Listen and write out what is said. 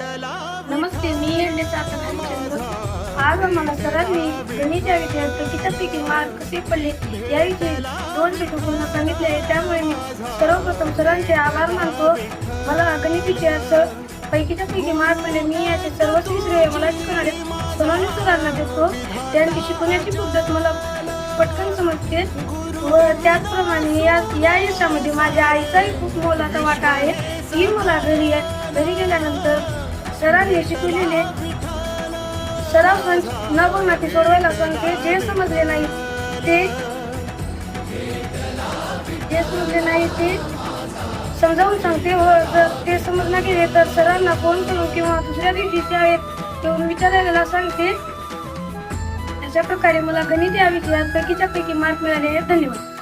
नमस्ते मी आज आम्हाला सरांनी गणित या विषयात कितीपैकी मार्क कसे पडले याविषयी दोन पेटू पुन्हा सांगितले त्यामुळे मी सर्वप्रथम सरांचे आभार मानतो. मला गणित विषयात पैकीच्या पैकी मार्क पडले म्हणजे मी याचे सर्वच श्रेय मला शिकणारे सोनाली सरांना देतो. त्यांची शिकवण्याची पद्धत मला पटकन समजते व त्याचप्रमाणे या या यशामध्ये माझ्या आईचाही खूप मोलाचा वाटा आहे. ती मला घरी घरी गेल्यानंतर सरांनी शिकवलेले. सराव संच न बघणार ते सोडवायला सांगते जे समजले नाही ते जे समजले नाही ते समजावून सांगते. व जर ते समजण्यात गेले तर सरांना फोन करून किंवा दुसऱ्या दिवशी शाळेत येऊन विचारायला सांगते. अशा प्रकारे मला गणित या विषयात पैकीच्या पैकी मार्क मिळाले आहेत धन्यवाद.